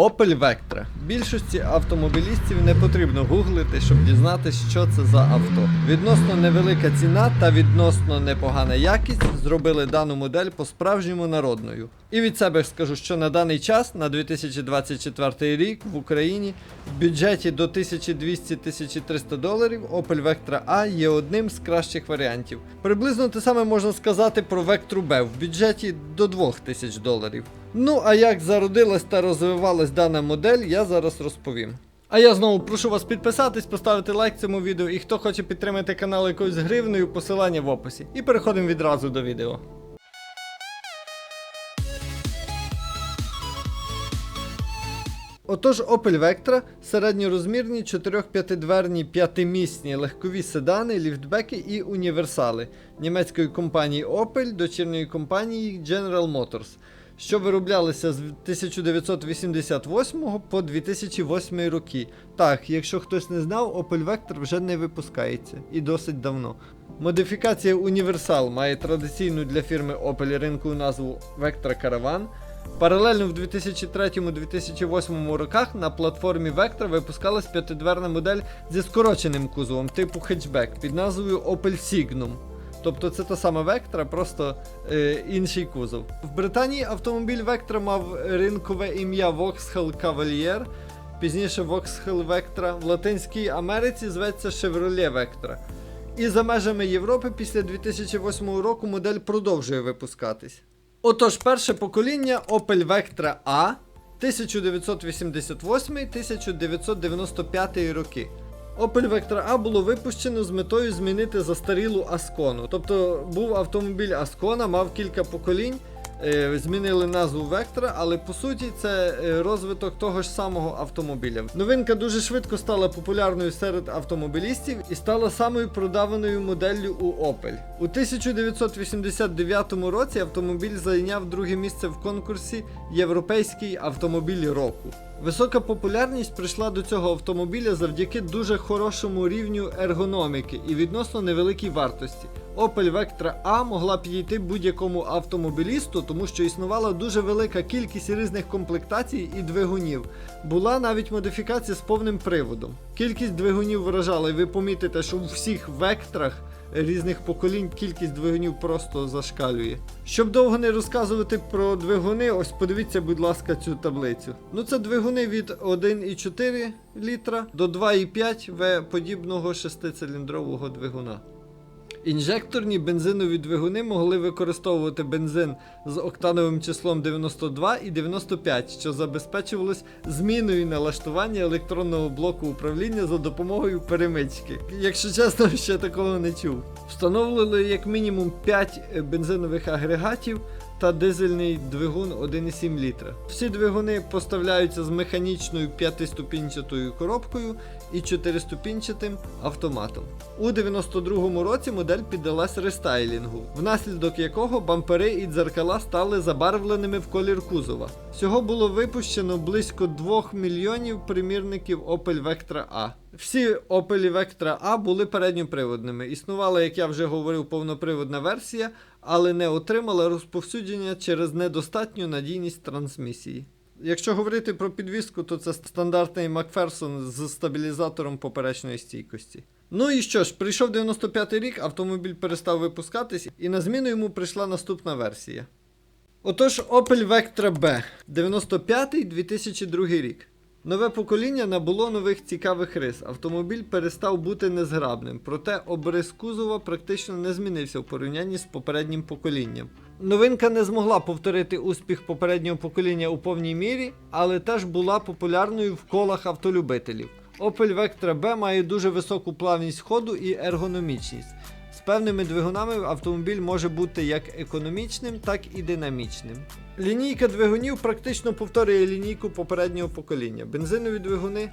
Opel Vectra. Більшості автомобілістів не потрібно гуглити, щоб дізнатися, що це за авто. Відносно невелика ціна та відносно непогана якість зробили дану модель по-справжньому народною. І від себе скажу, що на даний час, на 2024 рік в Україні, в бюджеті до 1200-1300 доларів Opel Vectra A є одним з кращих варіантів. Приблизно те саме можна сказати про Vectra B в бюджеті до 2000 доларів. Ну а як зародилась та розвивалась дана модель, я зараз розповім. А я знову прошу вас підписатись, поставити лайк цьому відео, і хто хоче підтримати канал якоюсь гривнею, посилання в описі. І переходимо відразу до відео. Отож, Opel Vectra середньорозмірні 4-5-дверні п'ятимісні легкові седани, ліфтбеки і універсали німецької компанії Opel, дочірньої компанії General Motors, що вироблялися з 1988 по 2008 роки. Так, якщо хтось не знав, Opel Vectra вже не випускається і досить давно. Модифікація Універсал має традиційну для фірми Opel ринку назву Vectra Caravan. Паралельно в 2003-2008 роках на платформі Vectra випускалась п'ятидверна модель зі скороченим кузовом типу хетчбек під назвою Opel Signum. Тобто це та сама Vectra, просто е, інший кузов. В Британії автомобіль Vectra мав ринкове ім'я Vauxhall Cavalier, пізніше Vauxhall Vectra. В Латинській Америці зветься Chevrolet Vectra. І за межами Європи після 2008 року модель продовжує випускатись. Отож, перше покоління Opel Vectra A 1988-1995 роки. Opel Vectra A було випущено з метою змінити застарілу Ascona. Тобто був автомобіль Ascona, мав кілька поколінь, змінили назву Вектора, але по суті це е, розвиток того ж самого автомобіля. Новинка дуже швидко стала популярною серед автомобілістів і стала самою продаваною моделлю у Opel. У 1989 році автомобіль зайняв друге місце в конкурсі Європейський автомобіль року. Висока популярність прийшла до цього автомобіля завдяки дуже хорошому рівню ергономіки і відносно невеликій вартості. Opel Vectra A могла підійти будь-якому автомобілісту, тому що існувала дуже велика кількість різних комплектацій і двигунів. Була навіть модифікація з повним приводом. Кількість двигунів вражала, і ви помітите, що у всіх вектрах різних поколінь кількість двигунів просто зашкалює. Щоб довго не розказувати про двигуни, ось подивіться, будь ласка, цю таблицю. Ну це двигуни від 1,4 літра до 2,5 В подібного шестициліндрового двигуна. Інжекторні бензинові двигуни могли використовувати бензин з октановим числом 92 і 95, що забезпечувалось зміною налаштування електронного блоку управління за допомогою перемички. Якщо чесно, ще такого не чув. Встановили як мінімум 5 бензинових агрегатів та дизельний двигун 1,7 літра. Всі двигуни поставляються з механічною п'ятиступінчатою коробкою і чотириступінчатим автоматом. У 92-му році модель піддалась рестайлінгу, внаслідок якого бампери і дзеркала стали забарвленими в колір кузова. Всього було випущено близько 2 мільйонів примірників Opel Vectra A. Всі Opel Vectra A були передньоприводними. Існувала, як я вже говорив, повноприводна версія, але не отримала розповсюдження через недостатню надійність трансмісії. Якщо говорити про підвіску, то це стандартний Макферсон з стабілізатором поперечної стійкості. Ну і що ж, прийшов 95-й рік, автомобіль перестав випускатись, і на зміну йому прийшла наступна версія. Отож, Opel Vectra B 95-2002 рік. Нове покоління набуло нових цікавих рис. Автомобіль перестав бути незграбним, проте обрис кузова практично не змінився в порівнянні з попереднім поколінням. Новинка не змогла повторити успіх попереднього покоління у повній мірі, але теж була популярною в колах автолюбителів. Opel Vectra B має дуже високу плавність ходу і ергономічність. Певними двигунами автомобіль може бути як економічним, так і динамічним. Лінійка двигунів практично повторює лінійку попереднього покоління. Бензинові двигуни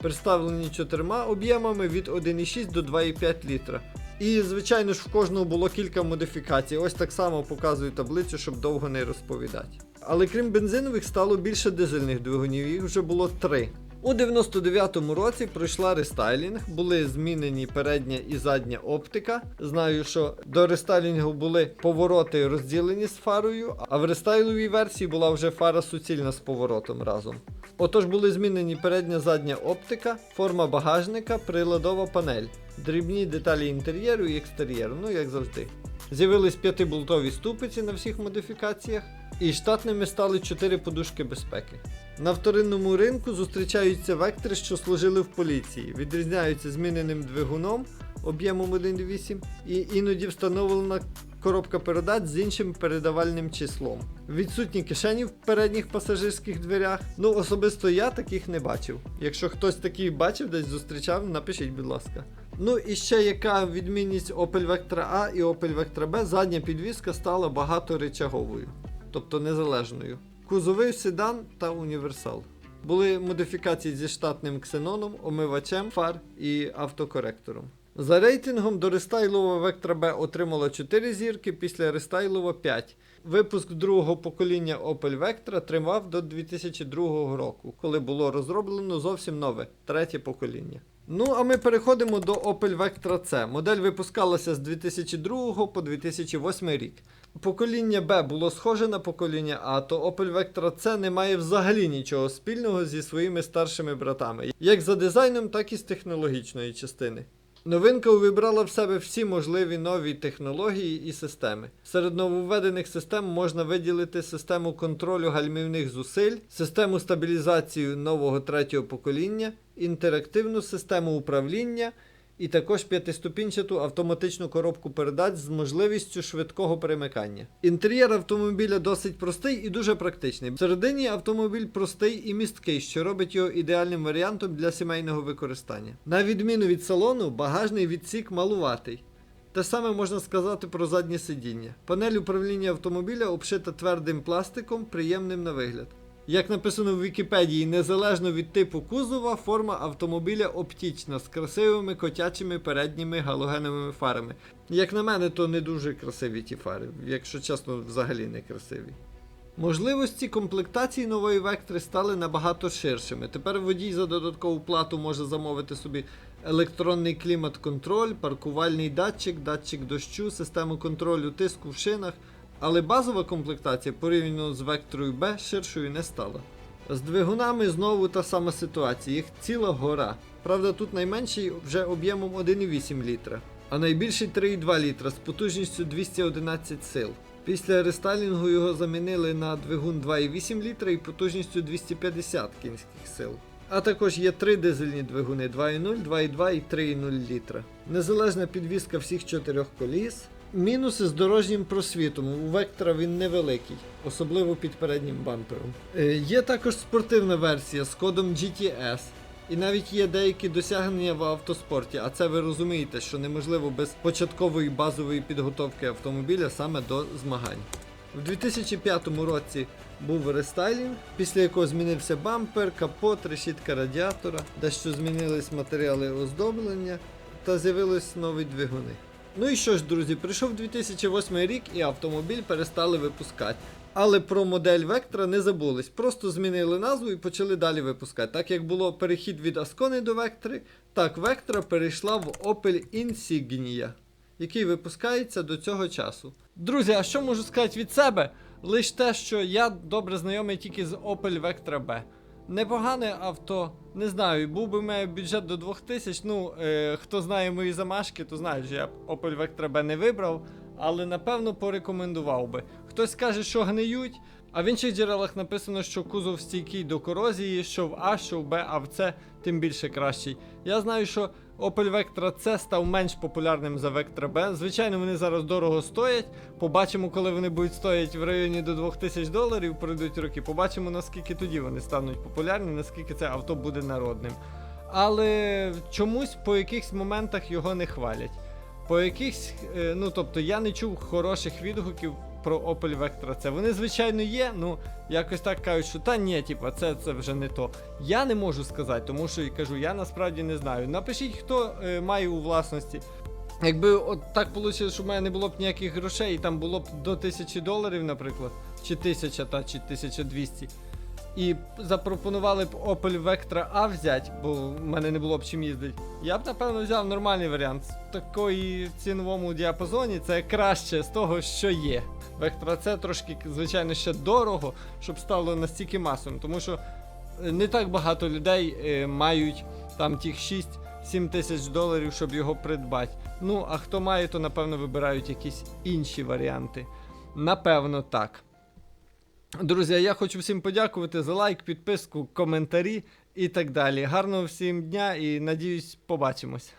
представлені чотирма об'ємами від 1,6 до 2,5 літра. І, звичайно ж, в кожного було кілька модифікацій. Ось так само показую таблицю, щоб довго не розповідати. Але крім бензинових, стало більше дизельних двигунів, їх вже було три. У 99-му році пройшла рестайлінг, були змінені передня і задня оптика. Знаю, що до рестайлінгу були повороти розділені з фарою, а в рестайловій версії була вже фара суцільна з поворотом разом. Отож були змінені передня задня оптика, форма багажника, приладова панель, дрібні деталі інтер'єру і екстер'єру, ну як завжди. З'явились п'ятиболтові ступиці на всіх модифікаціях, і штатними стали 4 подушки безпеки. На вторинному ринку зустрічаються вектори, що служили в поліції, відрізняються зміненим двигуном об'ємом 1.8 і іноді встановлена коробка передач з іншим передавальним числом. Відсутні кишені в передніх пасажирських дверях. Ну, особисто я таких не бачив. Якщо хтось такий бачив, десь зустрічав, напишіть, будь ласка. Ну і ще яка відмінність Opel Vectra A і Opel Vectra B, задня підвіска стала багаторичаговою, тобто незалежною. Кузовий седан та універсал. Були модифікації зі штатним ксеноном, омивачем фар і автокоректором. За рейтингом до рестайлова Vectra B отримала 4 зірки, після рестайлова 5. Випуск другого покоління Opel Vectra тривав до 2002 року, коли було розроблено зовсім нове, третє покоління. Ну, а ми переходимо до Opel Vectra C. Модель випускалася з 2002 по 2008 рік. Покоління B було схоже на покоління А, то Opel Vectra C не має взагалі нічого спільного зі своїми старшими братами, як за дизайном, так і з технологічної частини. Новинка увібрала в себе всі можливі нові технології і системи. Серед нововведених систем можна виділити систему контролю гальмівних зусиль, систему стабілізації нового третього покоління, інтерактивну систему управління і також п'ятиступінчату автоматичну коробку передач з можливістю швидкого перемикання. Інтер'єр автомобіля досить простий і дуже практичний. Всередині автомобіль простий і місткий, що робить його ідеальним варіантом для сімейного використання. На відміну від салону, багажний відсік малуватий. Те саме можна сказати про заднє сидіння. Панель управління автомобіля обшита твердим пластиком, приємним на вигляд. Як написано в Вікіпедії, незалежно від типу кузова, форма автомобіля оптічна з красивими котячими передніми галогеновими фарами. Як на мене, то не дуже красиві ті фари, якщо чесно, взагалі не красиві. Можливості комплектації нової вектри стали набагато ширшими. Тепер водій за додаткову плату може замовити собі електронний клімат-контроль, паркувальний датчик, датчик дощу, систему контролю тиску в шинах. Але базова комплектація порівняно з векторою B ширшою не стала. З двигунами знову та сама ситуація, їх ціла гора. Правда, тут найменший вже об'ємом 1,8 літра, а найбільший 3,2 літра з потужністю 211 сил. Після рестайлінгу його замінили на двигун 2,8 літра і потужністю 250 кінських сил. А також є три дизельні двигуни 2,0, 2,2 і 3,0 літра. Незалежна підвізка всіх чотирьох коліс. Мінуси з дорожнім просвітом. У Вектора він невеликий, особливо під переднім бампером. Е, є також спортивна версія з кодом GTS. І навіть є деякі досягнення в автоспорті, а це ви розумієте, що неможливо без початкової базової підготовки автомобіля саме до змагань. В 2005 році був рестайлінг, після якого змінився бампер, капот, решітка радіатора, дещо змінились матеріали оздоблення та з'явились нові двигуни. Ну і що ж, друзі, прийшов 2008 рік і автомобіль перестали випускати. Але про модель Vectra не забулись, просто змінили назву і почали далі випускати. Так як було перехід від Ascona до Vectra, так Vectra перейшла в Opel Insignia, який випускається до цього часу. Друзі, а що можу сказати від себе? Лише те, що я добре знайомий тільки з Opel Vectra B. Непогане авто, не знаю, був би в бюджет до 2000. Ну, е, хто знає мої замашки, то знає, що я Opel Vectra B не вибрав, але напевно порекомендував би. Хтось каже, що гниють, а в інших джерелах написано, що кузов стійкий до корозії, що в А, що в Б, а в С тим більше кращий. Я знаю, що Opel Vectra C став менш популярним за Vectra B. Звичайно, вони зараз дорого стоять. Побачимо, коли вони будуть стояти в районі до 2000 доларів, пройдуть роки. Побачимо, наскільки тоді вони стануть популярні, наскільки це авто буде народним. Але чомусь по якихось моментах його не хвалять. По якихось, е, ну тобто я не чув хороших відгуків про Opel Vectra C. Вони, звичайно, є, ну якось так кажуть, що та ні, типа, це, це вже не то. Я не можу сказати, тому що кажу, я насправді не знаю. Напишіть, хто е, має у власності. Якби от так вийшло, що в мене не було б ніяких грошей, і там було б до 1000 доларів, наприклад, чи 1000, та, чи 1200, і запропонували б Opel Vectra A взяти, бо в мене не було б чим їздити, я б напевно взяв нормальний варіант. В такої ціновому діапазоні це краще з того, що є. Vectra C трошки, звичайно, ще дорого, щоб стало настільки масовим, тому що е, не так багато людей е, мають там тих 6-7 тисяч доларів, щоб його придбати. Ну, а хто має, то напевно вибирають якісь інші варіанти. Напевно, так. Друзі, я хочу всім подякувати за лайк, підписку, коментарі і так далі. Гарного всім дня і надіюсь, побачимось.